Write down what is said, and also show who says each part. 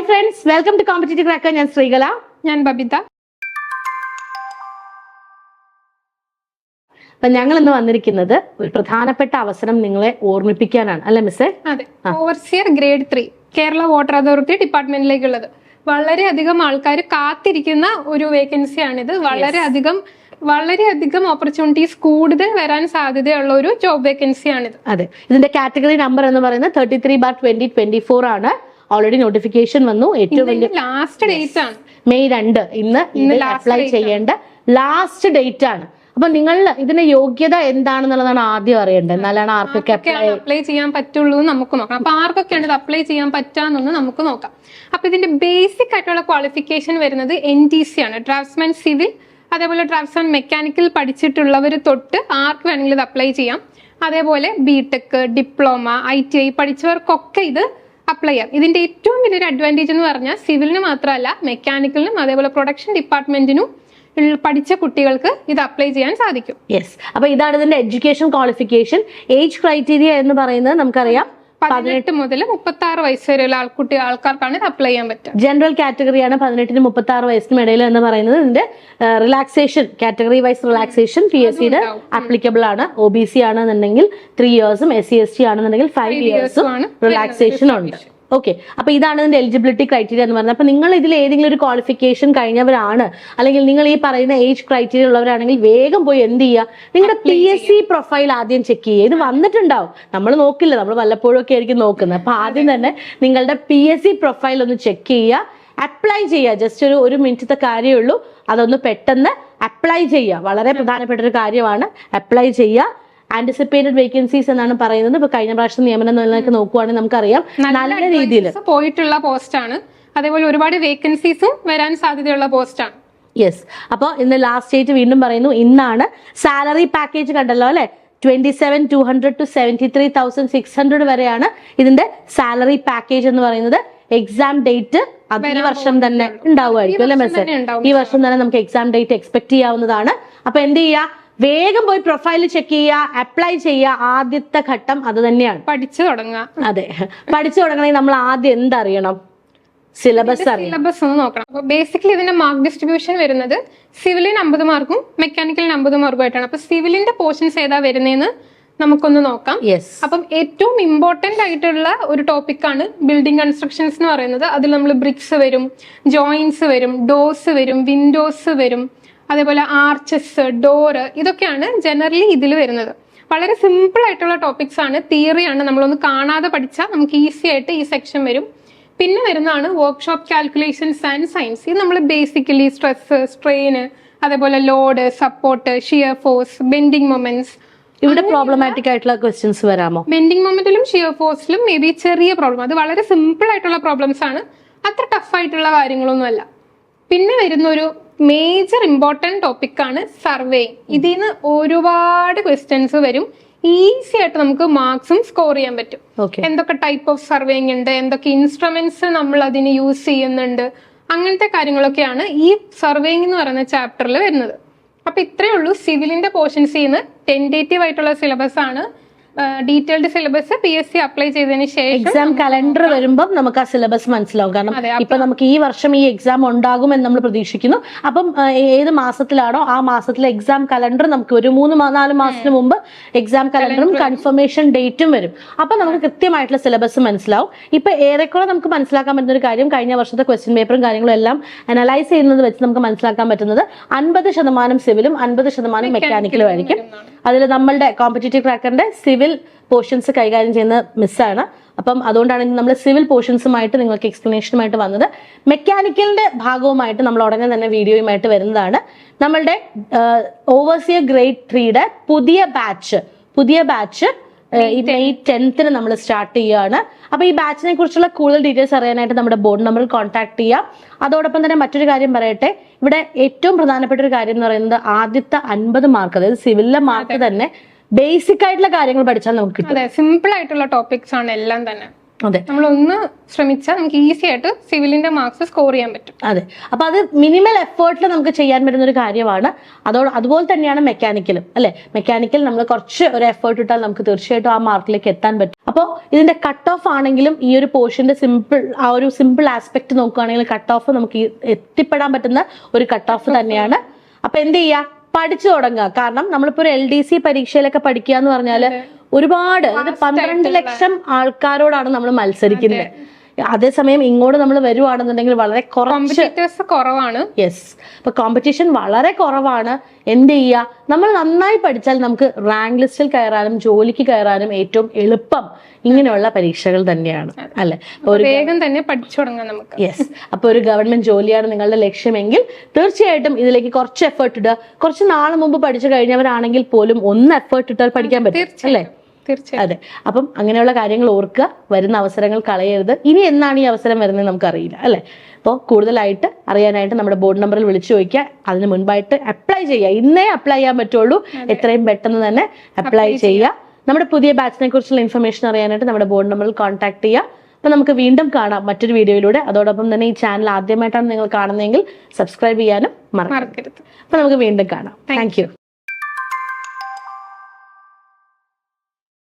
Speaker 1: Hi friends welcome to competitive cracker ഞാൻ ശ്രീകല.
Speaker 2: ഞാൻ ബബിത.
Speaker 1: അപ്പൊ ഞങ്ങൾ ഇന്ന് വന്നിരിക്കുന്നത് ഒരു പ്രധാനപ്പെട്ട അവസരം നിങ്ങളെ ഓർമ്മിപ്പിക്കാനാണ്. അല്ലെ മിസ്സേ
Speaker 2: അതെ. Overseer grade three Kerala water authority ഡിപ്പാർട്ട്മെന്റിലേക്കുള്ളത് വളരെയധികം ആൾക്കാർ കാത്തിരിക്കുന്ന ഒരു വേക്കൻസിയാണിത് വളരെയധികം വളരെയധികം ഓപ്പർച്യൂണിറ്റീസ് കൂടുതൽ വരാൻ സാധ്യതയുള്ള ഒരു ജോബ് വേക്കൻസിയാണിത്
Speaker 1: അതെ. ഇതിന്റെ കാറ്റഗറി നമ്പർ എന്ന് പറയുന്നത് thirty three bar twenty twenty four ആണ്. ഓൾറെഡി നോട്ടിഫിക്കേഷൻ വന്നു. ഏറ്റവും വലിയ
Speaker 2: ലാസ്റ്റ് ഡേറ്റ് ആണ്.
Speaker 1: മെയ് രണ്ട് ഇന്ന് ഇത് അപ്ലൈ ചെയ്യേണ്ട ലാസ്റ്റ് ഡേറ്റ് ആണ്. അപ്പൊ നിങ്ങൾ ഇതിന്റെ യോഗ്യത എന്താണെന്നുള്ളതാണ് ആദ്യം അറിയേണ്ടത്. എന്നാലാണ് ആർക്കൊക്കെ അപ്ലൈ
Speaker 2: ചെയ്യാൻ പറ്റുള്ളൂ നമുക്ക് നോക്കാം. അപ്പൊ ആർക്കൊക്കെയാണ് ഇത് അപ്ലൈ ചെയ്യാൻ പറ്റാന്നൊന്ന് നമുക്ക് നോക്കാം. അപ്പൊ ഇതിന്റെ ബേസിക് ആയിട്ടുള്ള ക്വാളിഫിക്കേഷൻ വരുന്നത് എൻ ടി സി ആണ്. ഡ്രാഫ്റ്റ്സ്മാൻ സിവിൽ അതേപോലെ ഡ്രാഫ്റ്റ്സ്മാൻ മെക്കാനിക്കൽ പഠിച്ചിട്ടുള്ളവർ തൊട്ട് ആർക്ക് വേണമെങ്കിലും ഇത് അപ്ലൈ ചെയ്യാം. അതേപോലെ BTech diploma I T I പഠിച്ചവർക്കൊക്കെ ഇത് അപ്ലൈ ചെയ്യാം. ഇതിന്റെ ഏറ്റവും വലിയൊരു അഡ്വാന്റേജ് എന്ന് പറഞ്ഞാൽ സിവിലിന് മാത്രമല്ല മെക്കാനിക്കലിനും അതേപോലെ പ്രൊഡക്ഷൻ ഡിപ്പാർട്ട്മെന്റിനും പഠിച്ച കുട്ടികൾക്ക് ഇത് അപ്ലൈ ചെയ്യാൻ സാധിക്കും.
Speaker 1: യെസ് അപ്പൊ ഇതാണ് ഇതിന്റെ എഡ്യൂക്കേഷൻ ക്വാളിഫിക്കേഷൻ ഏജ് ക്രൈറ്റീരിയ എന്ന് പറയുന്നത് നമുക്കറിയാം.
Speaker 2: പതിനെട്ട് മുതൽ മുപ്പത്തി ആറ് വയസ്സ് വരെയുള്ള ആൾക്കുട്ടി ആൾക്കാർക്കാണ് ഇത് അപ്ലൈ ചെയ്യാൻ പറ്റുക.
Speaker 1: ജനറൽ കാറ്റഗറിയാണ് പതിനെട്ടിനും മുപ്പത്തി ആറ് വയസ്സിനും ഇടയിൽ എന്ന് പറയുന്നത്. ഇതിന്റെ relaxation category wise relaxation P S സിയുടെ
Speaker 2: ഉണ്ടാവും.
Speaker 1: ആപ്ലിക്കബിൾ ആണ്. ഒ ബി സി ആണെന്നുണ്ടെങ്കിൽ ത്രീ ഇയേഴ്സും എസ് സി എസ് ടി ആണെന്നുണ്ടെങ്കിൽ ഫൈവ് ഇയേഴ്സും റിലാക്സേഷൻ ഉണ്ട്. ഓക്കെ അപ്പൊ ഇതാണ് ഇതിന്റെ എലിജിബിലിറ്റി ക്രൈറ്റീരിയ എന്ന് പറഞ്ഞത്. അപ്പൊ നിങ്ങൾ ഇതിൽ ഏതെങ്കിലും ഒരു ക്വാളിഫിക്കേഷൻ കഴിഞ്ഞവരാണ് അല്ലെങ്കിൽ നിങ്ങൾ ഈ പറയുന്ന ഏജ് ക്രൈറ്റീരിയ ഉള്ളവരാണെങ്കിൽ വേഗം പോയി എന്ത് ചെയ്യുക? നിങ്ങളുടെ പി എസ് സി പ്രൊഫൈൽ ആദ്യം ചെക്ക് ചെയ്യുക. ഇത് വന്നിട്ടുണ്ടാവും. നമ്മൾ നോക്കില്ല. നമ്മൾ വല്ലപ്പോഴും ഒക്കെ ആയിരിക്കും നോക്കുന്നത്. അപ്പൊ ആദ്യം തന്നെ നിങ്ങളുടെ പി എസ് സി പ്രൊഫൈൽ ഒന്ന് ചെക്ക് ചെയ്യുക. അപ്ലൈ ചെയ്യുക. ജസ്റ്റ് ഒരു ഒരു മിനിറ്റത്തെ കാര്യമേ ഉള്ളൂ. അതൊന്ന് പെട്ടെന്ന് അപ്ലൈ ചെയ്യുക. വളരെ പ്രധാനപ്പെട്ട ഒരു കാര്യമാണ്. അപ്ലൈ ചെയ്യുക. ആന്റിസിപ്പേറ്റഡ് വേക്കൻസീസ് എന്നാണ് പറയുന്നത്. ഇപ്പൊ കഴിഞ്ഞ പ്രാവശ്യം നിയമനം നിലനിൽക്ക് നോക്കുവാണെങ്കിൽ നമുക്കറിയാം. നല്ല രീതിയിൽ
Speaker 2: പോയിട്ടുള്ള പോസ്റ്റാണ് അതേപോലെ ഒരുപാട് വേക്കൻസീസും വരാൻ സാധ്യതയുള്ള പോസ്റ്റാണ്
Speaker 1: യെസ് അപ്പോൾ ഇന്ന് ലാസ്റ്റ് ഡേറ്റ് വീണ്ടും പറയുന്നു. ഇന്നാണ് സാലറി പാക്കേജ് കണ്ടല്ലോ അല്ലെ? Twenty seven two hundred two seventy three thousand six hundred വരെയാണ് ഇതിന്റെ സാലറി പാക്കേജ് എന്ന് പറയുന്നത്. എക്സാം ഡേറ്റ് അത് ഈ വർഷം തന്നെ ഉണ്ടാവുമായിരിക്കും അല്ലെ മെസ്സേജ് ഈ വർഷം തന്നെ നമുക്ക് എക്സാം ഡേറ്റ് എക്സ്പെക്ട് ചെയ്യാവുന്നതാണ്. അപ്പൊ എന്ത് ചെയ്യുക വേഗം പോയി പ്രൊഫൈൽ ചെക്ക് ചെയ്യുക അപ്ലൈ ചെയ്യുക ആദ്യത്തെ ഘട്ടം അത് തന്നെയാണ്.
Speaker 2: പഠിച്ചു തുടങ്ങുക.
Speaker 1: അതെ. പഠിച്ചു തുടങ്ങണമെങ്കിൽ നമ്മൾ ആദ്യം എന്തറിയണം? സിലബസ്
Speaker 2: സിലബസ് ഒന്ന് നോക്കണം. അപ്പൊ ബേസിക്കലി ഇതിന്റെ മാർക്ക് ഡിസ്ട്രിബ്യൂഷൻ വരുന്നത് സിവിലിന് അമ്പത് മാർക്കും മെക്കാനിക്കലിന് അമ്പത് മാർക്കും ആയിട്ടാണ്. അപ്പൊ സിവിലിന്റെ പോർഷൻസ് ഏതാ വരുന്നതെന്ന് നമുക്കൊന്ന് നോക്കാം.
Speaker 1: യെസ്
Speaker 2: അപ്പം ഏറ്റവും ഇമ്പോർട്ടന്റ് ആയിട്ടുള്ള ഒരു ടോപ്പിക്കാണ് ബിൽഡിംഗ് കൺസ്ട്രക്ഷൻസ് എന്ന് പറയുന്നത്. അതിൽ നമ്മൾ ബ്രിക്സ് വരും ജോയിൻസ് വരും ഡോസ് വരും വിൻഡോസ് വരും. അതേപോലെ ആർച്ചസ് ഡോറ് ഇതൊക്കെയാണ് ജനറലി ഇതിൽ വരുന്നത്. വളരെ സിമ്പിൾ ആയിട്ടുള്ള ടോപ്പിക്സ് ആണ്. തിയറിയാണ് നമ്മളൊന്ന് കാണാതെ പഠിച്ചാൽ നമുക്ക് ഈസി ആയിട്ട് ഈ സെക്ഷൻ വരും. പിന്നെ വരുന്നതാണ് വർക്ക്ഷോപ്പ് കാൽക്കുലേഷൻസ് ആൻഡ് സയൻസ് ഇത് നമ്മൾ ബേസിക്കലി സ്ട്രെസ് സ്ട്രെയിന് അതേപോലെ load support shear force bending moments
Speaker 1: ഇവിടെ പ്രോബ്ലമാറ്റിക് ആയിട്ടുള്ള ക്വസ്റ്റ്യൻസ് വരാമോ?
Speaker 2: ബെൻഡിങ് മൊമെന്റിലും ഷിയർ ഫോഴ്സിലും മേ ബി ചെറിയ പ്രോബ്ലം അത് വളരെ സിമ്പിൾ ആയിട്ടുള്ള പ്രോബ്ലംസ് ആണ്. അത്ര ടഫ് ആയിട്ടുള്ള കാര്യങ്ങളൊന്നും അല്ല പിന്നെ വരുന്ന ഒരു മേജർ ഇമ്പോർട്ടന്റ് ടോപ്പിക്കാണ് സർവേയിങ് ഇതിൽ നിന്ന് ഒരുപാട് ക്വസ്റ്റ്യൻസ് വരും. ഈസി ആയിട്ട് നമുക്ക് മാർക്സും സ്കോർ ചെയ്യാൻ പറ്റും. എന്തൊക്കെ ടൈപ്പ് ഓഫ് സർവേയിങ് ഉണ്ട്? എന്തൊക്കെ ഇൻസ്ട്രുമെന്റ്സ് നമ്മൾ അതിന് യൂസ് ചെയ്യുന്നുണ്ട്? അങ്ങനത്തെ കാര്യങ്ങളൊക്കെയാണ് ഈ സർവേയിങ് എന്ന് പറയുന്ന ചാപ്റ്ററിൽ വരുന്നത്. അപ്പൊ ഇത്രയേ ഉള്ളൂ. സിവിലിന്റെ പോർഷൻസ് ചെയ്യുന്ന ടെന്റേറ്റീവ് ആയിട്ടുള്ള സിലബസ് ആണ്. Detailed syllabus P S C apply ചെയ്തതിന് ശേഷം
Speaker 1: എക്സാം കലണ്ടർ വരുമ്പോൾ നമുക്ക് ആ സിലബസ് മനസ്സിലാവും. കാരണം ഇപ്പൊ നമുക്ക് ഈ വർഷം ഈ എക്സാം ഉണ്ടാകും എന്ന് നമ്മൾ പ്രതീക്ഷിക്കുന്നു. അപ്പം ഏത് മാസത്തിലാണോ ആ മാസത്തിലെ എക്സാം കലണ്ടർ നമുക്ക് ഒരു മൂന്ന് നാല് മാസത്തിന് മുമ്പ് എക്സാം കലണ്ടറും കൺഫർമേഷൻ ഡേറ്റും വരും. അപ്പൊ നമുക്ക് കൃത്യമായിട്ടുള്ള സിലബസ് മനസ്സിലാവും. ഇപ്പൊ ഏറെക്കുറെ നമുക്ക് മനസ്സിലാക്കാൻ പറ്റുന്ന ഒരു കാര്യം കഴിഞ്ഞ വർഷത്തെ ക്വസ്റ്റ്യൻ പേപ്പറും കാര്യങ്ങളും എല്ലാം അനലൈസ് ചെയ്യുന്നത് വെച്ച് നമുക്ക് മനസ്സിലാക്കാൻ പറ്റുന്നത് അൻപത് ശതമാനം സിവിലും അൻപത് ശതമാനം മെക്കാനിക്കലും ആയിരിക്കും. അതിൽ നമ്മളുടെ കോമ്പറ്റേറ്റീവ് ക്രാക്കറിന്റെ സിവിൽ പോർഷൻസ് കൈകാര്യം ചെയ്യുന്ന മിസ്സാണ്. അപ്പം അതുകൊണ്ടാണ് നമ്മൾ സിവിൽ പോർഷൻസുമായിട്ട് നിങ്ങൾക്ക് എക്സ്പ്ലനേഷനുമായിട്ട് വന്നത്. മെക്കാനിക്കലിന്റെ ഭാഗവുമായിട്ട് നമ്മൾ ഉടനെ തന്നെ വീഡിയോയുമായിട്ട് വരുന്നതാണ്. നമ്മളുടെ ഓവർസിയർ ഗ്രേഡ് ത്രീയുടെ പുതിയ ബാച്ച് പുതിയ ബാച്ച് ഈ മെയ് ടെൻത്തിന് നമ്മൾ സ്റ്റാർട്ട് ചെയ്യുകയാണ്. അപ്പൊ ഈ ബാച്ചിനെ കുറിച്ചുള്ള കൂടുതൽ ഡീറ്റെയിൽസ് അറിയാനായിട്ട് നമ്മുടെ ബോർഡ് നമ്പറിൽ കോൺടാക്ട് ചെയ്യാം. അതോടൊപ്പം തന്നെ മറ്റൊരു കാര്യം പറയട്ടെ. ഇവിടെ ഏറ്റവും പ്രധാനപ്പെട്ട ഒരു കാര്യം എന്ന് പറയുന്നത് ആദ്യത്തെ അൻപത് മാർക്ക് അതായത് സിവിലിലെ മാർക്ക് തന്നെ ബേസിക് ആയിട്ടുള്ള കാര്യങ്ങൾ പഠിച്ചാൽ നമുക്ക് കിട്ടും.
Speaker 2: അതെ സിമ്പിൾ ആയിട്ടുള്ള ടോപ്പിക്സ് ആണ് എല്ലാം തന്നെ.
Speaker 1: അതെ.
Speaker 2: നമ്മൾ ഒന്ന് ശ്രമിച്ചാൽ നമുക്ക് ഈസി ആയിട്ട് സിവിലിന്റെ മാർക്സ് സ്കോർ ചെയ്യാൻ പറ്റും.
Speaker 1: അതെ. അപ്പൊ അത് മിനിമൽ എഫേർട്ടിൽ നമുക്ക് ചെയ്യാൻ പറ്റുന്ന ഒരു കാര്യമാണ്. അതോട് അതുപോലെ തന്നെയാണ് മെക്കാനിക്കലും അല്ലെ? മെക്കാനിക്കൽ നമ്മൾ കുറച്ച് ഒരു എഫേർട്ട് ഇട്ടാൽ നമുക്ക് തീർച്ചയായിട്ടും ആ മാർക്കിലേക്ക് എത്താൻ പറ്റും. അപ്പോൾ ഇതിന്റെ കട്ട് ഓഫ് ആണെങ്കിലും ഈ ഒരു പോർഷന്റെ സിമ്പിൾ ആ ഒരു സിമ്പിൾ ആസ്പെക്ട് നോക്കുകയാണെങ്കിൽ കട്ട് ഓഫ് നമുക്ക് എത്തിപ്പെടാൻ പറ്റുന്ന ഒരു കട്ട് ഓഫ് തന്നെയാണ്. അപ്പൊ എന്ത് ചെയ്യാ? പഠിച്ചു തുടങ്ങുക. കാരണം നമ്മളിപ്പോ ഒരു എൽ ഡി സി പരീക്ഷയിലൊക്കെ പഠിക്കുക എന്ന് പറഞ്ഞാൽ ഒരുപാട് അതായത് പന്ത്രണ്ട് ലക്ഷം ആൾക്കാരോടാണ് നമ്മൾ മത്സരിക്കുന്നത്. അതേസമയം ഇങ്ങോട്ട് നമ്മൾ വരുവാണെന്നുണ്ടെങ്കിൽ വളരെ കുറച്ച്
Speaker 2: കുറവാണ്.
Speaker 1: യെസ് അപ്പൊ കോമ്പറ്റീഷൻ വളരെ കുറവാണ്. എന്ത് ചെയ്യുക നമ്മൾ നന്നായി പഠിച്ചാൽ നമുക്ക് റാങ്ക് ലിസ്റ്റിൽ കയറാനും ജോലിക്ക് കയറാനും ഏറ്റവും എളുപ്പം ഇങ്ങനെയുള്ള പരീക്ഷകൾ തന്നെയാണ്. അല്ലെ?
Speaker 2: വേഗം തന്നെ പഠിച്ചു തുടങ്ങാം നമുക്ക്.
Speaker 1: യെസ് അപ്പൊ ഒരു ഗവൺമെന്റ് ജോലിയാണ് നിങ്ങളുടെ ലക്ഷ്യമെങ്കിൽ തീർച്ചയായിട്ടും ഇതിലേക്ക് കുറച്ച് എഫേർട്ട് ഇടുക. കുറച്ച് നാളെ മുമ്പ് പഠിച്ചു കഴിഞ്ഞവരാണെങ്കിൽ പോലും ഒന്ന് എഫേർട്ട് ഇട്ടാൽ പഠിക്കാൻ പറ്റും. അല്ലേ? അതെ. അപ്പം അങ്ങനെയുള്ള കാര്യങ്ങൾ ഓർക്കുക വരുന്ന അവസരങ്ങൾ കളയരുത്. ഇനി എന്നാണ് ഈ അവസരം വരുന്നത് നമുക്കറിയില്ല അല്ലേ? അപ്പോൾ കൂടുതലായിട്ട് അറിയാനായിട്ട് നമ്മുടെ ബോർഡ് നമ്പറിൽ വിളിച്ചു ചോദിക്കുക. അതിന് മുൻപായിട്ട് അപ്ലൈ ചെയ്യുക. ഇന്നേ അപ്ലൈ ചെയ്യാൻ പറ്റുള്ളൂ. എത്രയും പെട്ടെന്ന് തന്നെ അപ്ലൈ ചെയ്യുക. നമ്മുടെ പുതിയ ബാച്ചിനെ കുറിച്ചുള്ള ഇൻഫർമേഷൻ അറിയാനായിട്ട് നമ്മുടെ ബോർഡ് നമ്പറിൽ കോൺടാക്ട് ചെയ്യുക. അപ്പോൾ നമുക്ക് വീണ്ടും കാണാം മറ്റൊരു വീഡിയോയിലൂടെ. അതോടൊപ്പം തന്നെ ഈ ചാനൽ ആദ്യമായിട്ടാണ് നിങ്ങൾ കാണുന്നതെങ്കിൽ സബ്സ്ക്രൈബ് ചെയ്യാനും
Speaker 2: മറക്കരുത്.
Speaker 1: അപ്പോൾ നമുക്ക് വീണ്ടും കാണാം. Thank you